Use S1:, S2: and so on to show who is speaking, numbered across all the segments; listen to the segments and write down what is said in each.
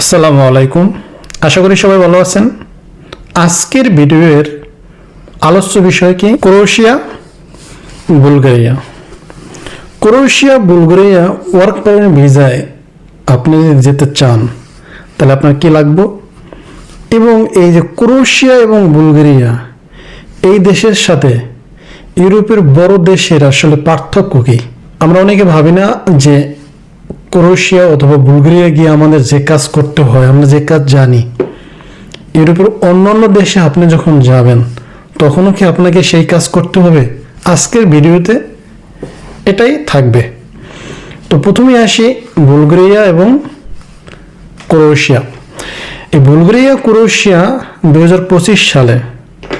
S1: আসসালামু আলাইকুম। আশা করি সবাই ভালো আছেন। আজকের ভিডিওর আলোচ্য বিষয় কি? Croatia, Bulgaria. Croatia, Bulgaria work permit ভিসায় আপনি যেতে চান, তাহলে আপনার কি লাগবে? এবং এই যে ক্রোয়েশিয়া এবং বুলগেরিয়া, এই দেশের সাথে ইউরোপের বড় দেশের আসলে পার্থক্য কী? আমরা অনেকে ভাবি না যে ক্রোয়েশিয়া অথবা বুলগেরিয়া গিয়ে আমাদের যে কাজ করতে হয়, আমরা যে কাজ জানি ইউরোপের অন্যান্য দেশে আপনি যখন যাবেন, তখনও কি আপনাকে সেই কাজ করতে হবে? আজকের ভিডিওতে এটাই থাকবে। তো প্রথমে আসি বুলগেরিয়া এবং ক্রোয়েশিয়া। এই বুলগেরিয়া ক্রোয়েশিয়া দুই হাজার পঁচিশ সালে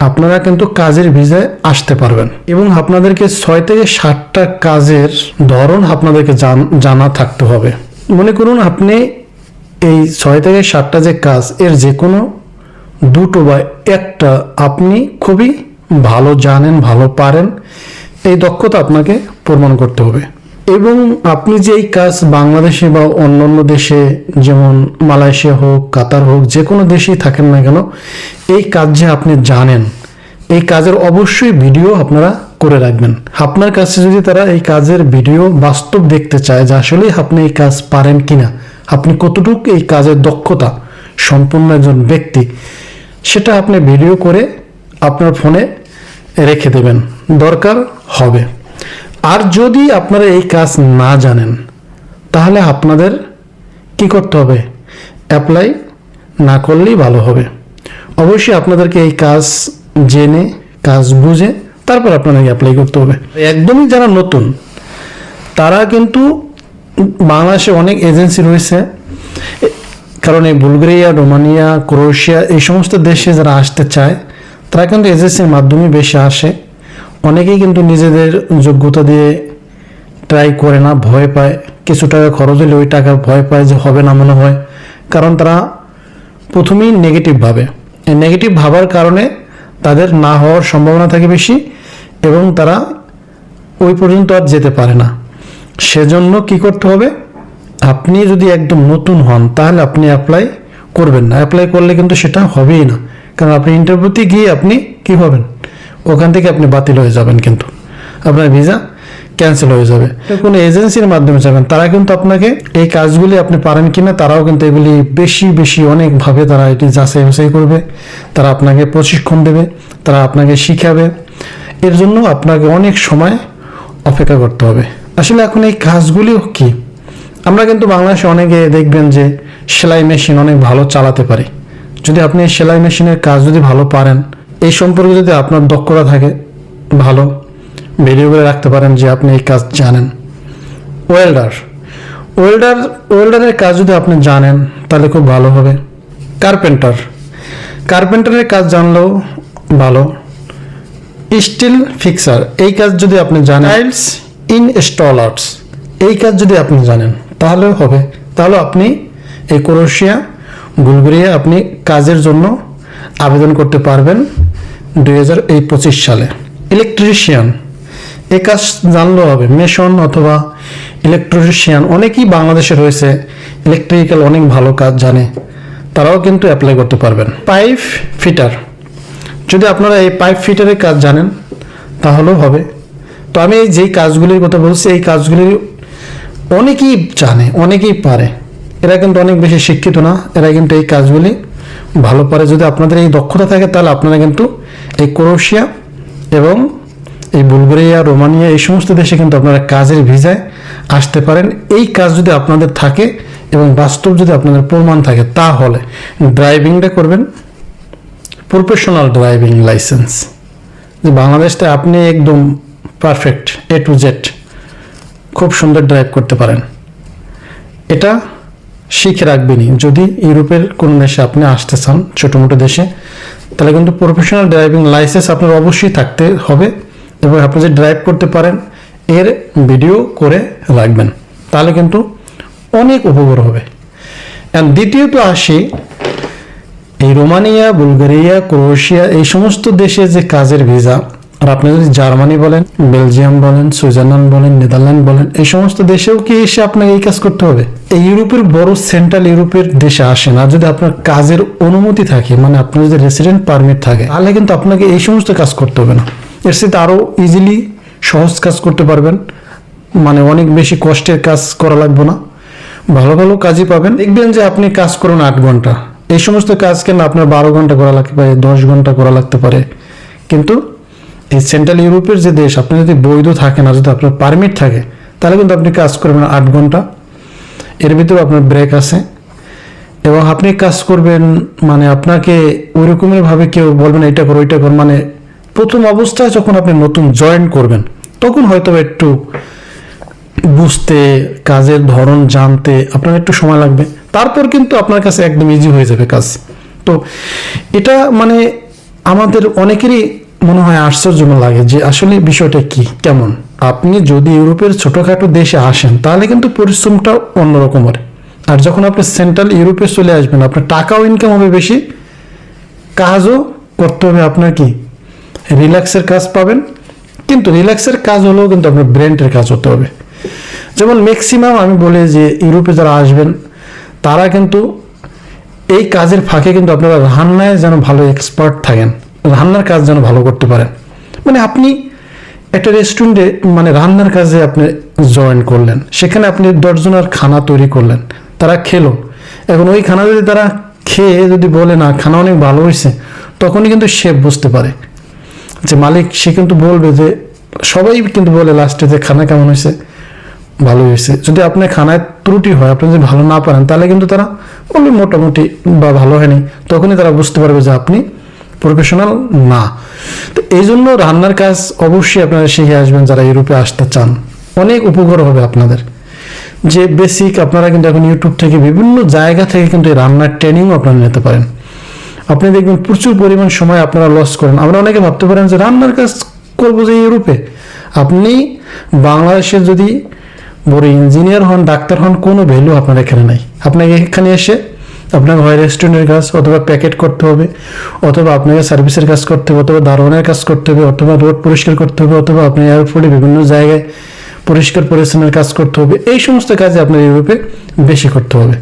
S1: আপনারা কিন্তু কাজের ভিসায় আসতে পারবেন। এবং আপনাদেরকে ছয় থেকে ষাটটা কাজের ধরন আপনাদেরকে জান- জানা থাকতে হবে। মনে করুন আপনি এই ছয় থেকে সাতটা যে কাজ, এর যে কোনো দুটো বা একটা আপনি খুবই ভালো জানেন, ভালো পারেন। এই দক্ষতা আপনাকে প্রমাণ করতে হবে। এবং আপনি যে এই কাজ বাংলাদেশে বা অন্যান্য দেশে, যেমন মালয়েশিয়া হোক, কাতার হোক, যে কোনো দেশেই থাকেন না কেন, এই কাজ যে আপনি জানেন, এই কাজের অবশ্যই ভিডিও আপনারা করে রাখবেন। আপনার কাছে যদি তারা এই কাজের ভিডিও বাস্তব দেখতে চায় যে আসলে আপনি এই কাজ পারেন কি না আপনি কতটুকু এই কাজের দক্ষতা সম্পূর্ণ একজন ব্যক্তি, সেটা আপনি ভিডিও করে আপনার ফোনে রেখে দেবেন। দরকার হবে। আর যদি আপনারা এই কাজ না জানেন, তাহলে আপনাদের কি করতে হবে? অ্যাপ্লাই না করলেই ভালো হবে। অবশ্যই আপনাদেরকে এই কাজ জেনে, কাজ বুঝে, তারপর আপনাদেরকে অ্যাপ্লাই করতে হবে। একদমই যারা নতুন, তারা কিন্তু বাংলাদেশে অনেক এজেন্সি রয়েছে। কারণ এই বুলগেরিয়া, রোমানিয়া, ক্রোয়েশিয়া, এই সমস্ত দেশে যারা আসতে চায়, তারা কিন্তু এজেন্সির মাধ্যমে বেশি আসে। অনেকেই কিন্তু নিজেদের যোগ্যতা দিয়ে ট্রাই করে না, ভয় পায়। কিছু টাকা খরচ হলে ওই টাকা ভয় পায় যে হবে না মনে হয়। কারণ তারা প্রথমেই নেগেটিভ ভাবে। নেগেটিভ ভাবার কারণে তাদের না হওয়ার সম্ভাবনা থাকে বেশি এবং তারা ওই পর্যন্ত আর যেতে পারে না। সেজন্য কি করতে হবে? আপনি যদি একদম নতুন হন, তাহলে আপনি অ্যাপ্লাই করবেন না। অ্যাপ্লাই করলে কিন্তু সেটা হবেই না। কারণ আপনি ইন্টারভিউতে গিয়ে আপনি কি হবেন? ওখান থেকে আপনি বাতিল হয়ে যাবেন কিন্তু। আপনার ভিসা ক্যান্সেল হয়ে যাবে। কোনো এজেন্সির মাধ্যমে যাবেন, তারা কিন্তু আপনাকে এই কাজগুলি আপনি পারেন কিনা, তারাও কিন্তু এগুলি বেশি বেশি অনেকভাবে তারা এটি যাচাই বাছাই করবে। তারা আপনাকে প্রশিক্ষণ দেবে, তারা আপনাকে শিখাবে। এর জন্য আপনাকে অনেক সময় অপেক্ষা করতে হবে। আসলে এখন এই কাজগুলিও কি? আমরা কিন্তু বাংলাদেশে অনেকে দেখবেন যে সেলাই মেশিন অনেক ভালো চালাতে পারে। যদি আপনি সেলাই মেশিনের কাজ যদি ভালো পারেন এই সম্পর্কে যদি আপনার দক্ষতা থাকে ভালো ভিডিও করে রাখতে পারেন যে আপনি এই কাজ জানেন। ওয়েল্ডার ওয়েল্ডার ওয়েল্ডারের কাজ যদি আপনি জানেন তাহলে খুব ভালো হবে। কার্পেন্টার কার্পেন্টারের কাজ জানলেও ভালো। স্টিল ফিক্সার এই কাজ যদি আপনি জানেন টাইলস ইনস্টলার্স এই কাজ যদি আপনি জানেন তাহলে হবে। তাহলে আপনি এই ক্রোয়েশিয়া বুলগেরিয়া আপনি কাজের জন্য আবেদন করতে পারবেন দুই হাজার এই পঁচিশ সালে। ইলেকট্রিশিয়ান এই কাজ জানলেও হবে। মেশন অথবা ইলেকট্রিশিয়ান অনেকেই বাংলাদেশে রয়েছে। ইলেকট্রিক্যাল অনেক ভালো কাজ জানে। তারাও কিন্তু অ্যাপ্লাই করতে পারবেন। পাইপ ফিটার যদি আপনারা এই পাইপ ফিটারের কাজ জানেন, তাহলেও হবে। তো আমি এই যেই কাজগুলির কথা বলছি, এই কাজগুলি অনেকেই জানে, অনেকেই পারে। এরা কিন্তু অনেক বেশি শিক্ষিত না। এরা কিন্তু এই কাজগুলি ভালো পারে যদি আপনাদের এই দক্ষতা থাকে, তাহলে আপনারা কিন্তু এই ক্রোয়েশিয়া এবং এই বুলগেরিয়া, রোমানিয়া, এই সমস্ত দেশে কিন্তু আপনারা কাজের ভিসায় আসতে পারেন। এই কাজ যদি আপনাদের থাকে এবং বাস্তব যদি আপনাদের প্রমাণ থাকে, তাহলে ড্রাইভিংটা করবেন। Professional driving license. যে বাংলাদেশটা আপনি একদম পারফেক্ট, এ টু জেড, খুব সুন্দর ড্রাইভ করতে পারেন। এটা শিখে রাখবেনই। যদি ইউরোপের কোন দেশে আপনি আসতে চান, ছোটো মোটো দেশে, তাহলে কিন্তু প্রফেশনাল ড্রাইভিং লাইসেন্স আপনার অবশ্যই থাকতে হবে এবং আপনি যে ড্রাইভ করতে পারেন, এর ভিডিও করে রাখবেন। তাহলে কিন্তু অনেক উপকার হবে। অ্যান্ড দ্বিতীয়ত আসি, এই রোমানিয়া, বুলগেরিয়া, ক্রোয়েশিয়া, এই সমস্ত দেশে যে কাজের ভিসা আর আপনি যদি জার্মানি বলেন, বেলজিয়াম বলেন, সুইজারল্যান্ড বলেন, নেদারল্যান্ড বলেন, এই সমস্ত দেশেও কি এসে আপনাকে এই কাজ করতে হবে? এই ইউরোপের বড় সেন্ট্রাল ইউরোপের দেশে আসেন আর যদি আপনার কাজের অনুমতি থাকে মানে আপনার যদি রেসিডেন্ট পারমিট থাকে, তাহলে কিন্তু আপনাকে এই সমস্ত কাজ করতে হবে না। এর সাথে আরও ইজিলি সহজ কাজ করতে পারবেন। মানে অনেক বেশি কষ্টের কাজ করা লাগবে না। ভালো ভালো কাজই পাবেন। দেখবেন যে আপনি কাজ করুন আট ঘণ্টা। এই সমস্ত কাজ কেন আপনার বারো ঘণ্টা করা লাগতে পারে, দশ ঘণ্টা করা লাগতে পারে? কিন্তু এই সেন্ট্রাল ইউরোপের যে দেশ আপনি যদি বৈধ থাকেন আর যদি আপনার পারমিট থাকে, তাহলে কিন্তু আপনি কাজ করবেন আট ঘণ্টা। এর ভিতরে আপনার ব্রেক আছে। এবং আপনি কাজ করবেন মানে আপনাকে ওই রকমের ভাবে কেউ বলবেন এটা করো, ওইটা কর। মানে প্রথম অবস্থায় যখন আপনি নতুন জয়েন করবেন, তখন হয়তো একটু বুঝতে, কাজের ধরন জানতে আপনার একটু সময় লাগবে। তারপর কিন্তু আপনার কাছে একদম ইজি হয়ে যাবে কাজ। তো এটা মানে আমাদের অনেকেরই মনে হয় আশ্চর্য লাগে যে আসলে বিষয়টা কি, কেমন? আপনি যদি ইউরোপের ছোটোখাটো দেশে আসেন, তাহলে কিন্তু পরিশ্রমটা অন্যরকম হবে আর যখন আপনি সেন্ট্রাল ইউরোপে চলে আসবেন, আপনার টাকাও ইনকাম হবে বেশি, কাজও করতে হবে আপনার কি? রিল্যাক্সের কাজ পাবেন, কিন্তু রিল্যাক্সের কাজ হলেও কিন্তু আপনার ব্রেন্টের কাজ হতে হবে। যেমন ম্যাক্সিমাম আমি বলি যে ইউরোপে যারা আসবেন, তারা কিন্তু এই কাজের ফাঁকে কিন্তু আপনারা রান্নায় যেন ভালো এক্সপার্ট থাকেন। রান্নার কাজ যেন ভালো করতে পারেন। মানে আপনি একটা রেস্টুরেন্টে মানে রান্নার কাজে আপনি জয়েন করলেন। সেখানে আপনি দশজনের খানা তৈরি করলেন। তারা খেলো। এখন ওই খানা যদি তারা খেয়ে যদি বলে, না, খানা অনেক ভালো হয়েছে, তখনই কিন্তু শেফ বুঝতে পারে। যে মালিক, সে কিন্তু বলবে যে, সবাই কিন্তু বলে লাস্টে যে খানা কেমন হয়েছে, ভালো হয়েছে। যদি আপনার খানায় ত্রুটি হয়, আপনি যদি ভালো না পারেন, তাহলে কিন্তু তারা বলবে মোটামুটি বা ভালো হয়নি। তখনই তারা বুঝতে পারবে যে আপনি প্রফেশনাল? না। তো এই জন্য রান্নার কাজ অবশ্যই আপনারা শিখে আসবেন যারা ইউরোপে আসতে চান। অনেক উপকার হবে আপনাদের। যে বেসিক আপনারা কিন্তু এখন ইউটিউব থেকে বিভিন্ন জায়গা থেকে কিন্তু এই রান্নার ট্রেনিংও আপনারা নিতে পারেন। আপনি দেখবেন প্রচুর পরিমাণ সময় আপনারা লস করেন। আমরা অনেকে ভাবতে পারেন যে রান্নার কাজ করব যে ইউরোপে। আপনি বাংলাদেশে যদি বড় ইঞ্জিনিয়ার হন, ডাক্তার হন, কোনো ভ্যালু আপনার এখানে নাই। আপনাকে এখানে এসে আপনাকে হয় রেস্টুরেন্টের কাজ অথবা প্যাকেট করতে হবে, অথবা আপনাকে সার্ভিসের কাজ করতে হবে, অথবা দারোয়ানের কাজ করতে হবে, অথবা রোড পরিষ্কার করতে হবে, অথবা আপনি এয়ারপোর্টে বিভিন্ন জায়গায় পরিষ্কার পরিচ্ছন্নের কাজ করতে হবে, এই সমস্ত কাজে আপনার ইউরোপে বেশি করতে হবে।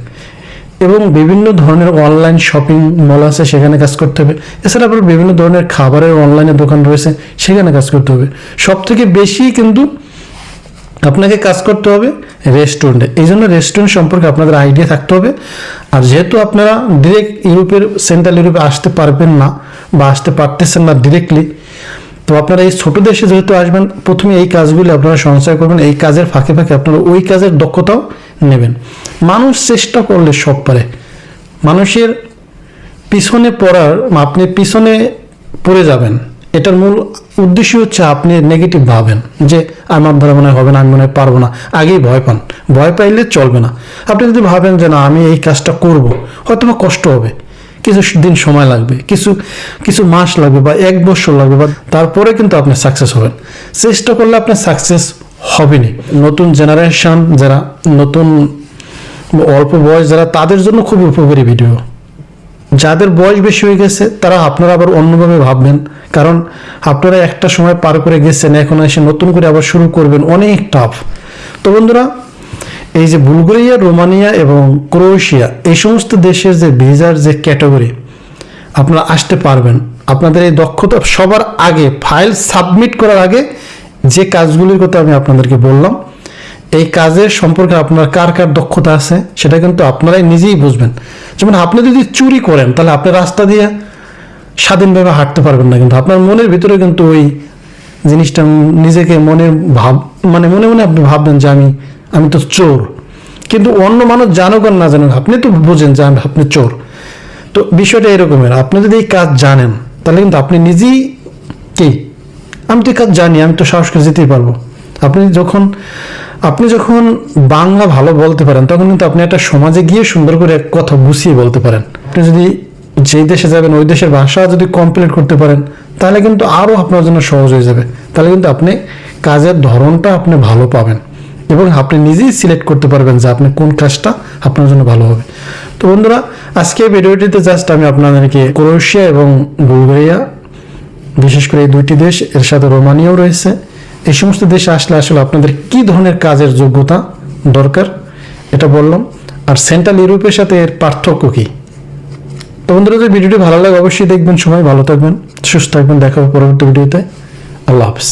S1: এবং বিভিন্ন ধরনের অনলাইন শপিং মল আছে, সেখানে কাজ করতে হবে। এছাড়া আবার বিভিন্ন ধরনের খাবারের অনলাইনে দোকান রয়েছে, সেখানে কাজ করতে হবে। সব থেকে বেশি কিন্তু আপনাকে কাজ করতে হবে রেস্টুরেন্টে এই জন্য রেস্টুরেন্ট সম্পর্কে আপনাদের আইডিয়া থাকতে হবে। আর যেহেতু আপনারা ডিরেক্ট ইউরোপের সেন্ট্রাল ইউরোপে আসতে পারবেন না বা আসতে পারতেছেন না ডিরেক্টলি তো আপনারা এই ছোটো দেশে যেহেতু আসবেন, প্রথমে এই কাজগুলি আপনারা সঞ্চয় করবেন। এই কাজের ফাঁকে ফাঁকে আপনারা ওই কাজের দক্ষতাও নেবেন। মানুষ চেষ্টা করলে সব পারে। মানুষের পিছনে পড়ার, আপনি পিছনে পড়ে যাবেন। এটার মূল উদ্দেশ্য হচ্ছে আপনি নেগেটিভ ভাবেন যে আমার দ্বারা মনে হবে না, আমি মনে পারব না। আগেই ভয় পান। ভয় পাইলে চলবে না। আপনি যদি ভাবেন যে, না, আমি এই কাজটা করব, হয়তো কষ্ট হবে। কিছু দিন সময় লাগবে, কিছু কিছু মাস লাগবে বা এক বছর লাগবে, বা তারপরে কিন্তু আপনি সাকসেস হবেন। চেষ্টা করলে আপনি সাকসেস হবেনই। নতুন জেনারেশন যারা, নতুন অল্প বয়স যারা, তাদের জন্য খুবই উপকারী ভিডিও যাদের বয়স বেশি হয়ে গেছে, তারা আপনারা আবার অন্যভাবে ভাববেন। কারণ আপনারা একটা সময় পার করে গেছেন, এখন এসে নতুন করে আবার শুরু করবেন, অনেক টাফ তো বন্ধুরা, এই যে বুলগেরিয়া, রোমানিয়া এবং ক্রোয়েশিয়া, এই সমস্ত দেশের যে ভিসার যে ক্যাটাগরি, আপনারা আসতে পারবেন। আপনাদের এই দক্ষতা সবার আগে ফাইল সাবমিট করার আগে যে কাজগুলির কথা আমি আপনাদেরকে বললাম এই কাজের সম্পর্কে আপনার কার কার দক্ষতা আছে, সেটা কিন্তু আপনারাই নিজেই বুঝবেন। যেমন আপনি যদি চুরি করেন, তাহলে আপনি রাস্তা দিয়ে স্বাধীনভাবে হাঁটতে পারবেন না কিন্তু আপনার মনের ভিতরে কিন্তু ওই জিনিসটা নিজেকে মনে ভাব মানে মনে মনে আপনি ভাববেন যে আমি আমি তো চোর। কিন্তু অন্য মানুষ জানুক আর না জানুক, আপনি তো বোঝেন যে আপনি চোর। তো বিষয়টা এরকমের, আপনি যদি এই কাজ জানেন, তাহলে কিন্তু আপনি নিজেই কি? আমি তো কাজ জানি, আমি তো সাহস করে যেতেই পারব। আপনি যখন আপনি যখন বাংলা ভালো বলতে পারেন, তখন কিন্তু আপনি একটা সমাজে গিয়ে সুন্দর করে এক কথা গুছিয়ে বলতে পারেন। আপনি যদি যেই দেশে যাবেন, ওই দেশের ভাষা যদি কমপ্লিট করতে পারেন, তাহলে কিন্তু আরও আপনার জন্য সহজ হয়ে যাবে। তাহলে কিন্তু আপনি কাজের ধরনটা আপনি ভালো পাবেন এবং আপনি নিজেই সিলেক্ট করতে পারবেন যে আপনি কোন কাজটা আপনার জন্য ভালো হবে। তো বন্ধুরা, আজকে ভিডিওটিতে জাস্ট আমি আপনাদেরকে ক্রোয়েশিয়া এবং বুলগেরিয়া, বিশেষ করে এই দুইটি দেশ, এর সাথে রোমানিয়াও রয়েছে। এই সমস্ত দেশে আসলে আসলে আপনাদের কি ধরনের কাজের যোগ্যতা দরকার? এটা বললাম। আর সেন্ট্রাল ইউরোপের সাথে এর পার্থক্য কী? তো বন্ধুরা, যদি ভিডিওটি ভালো লাগে, অবশ্যই দেখবেন। সময় ভালো থাকবেন, সুস্থ থাকবেন। দেখা হবে পরবর্তী ভিডিওতে। আল্লাহ হাফিজ।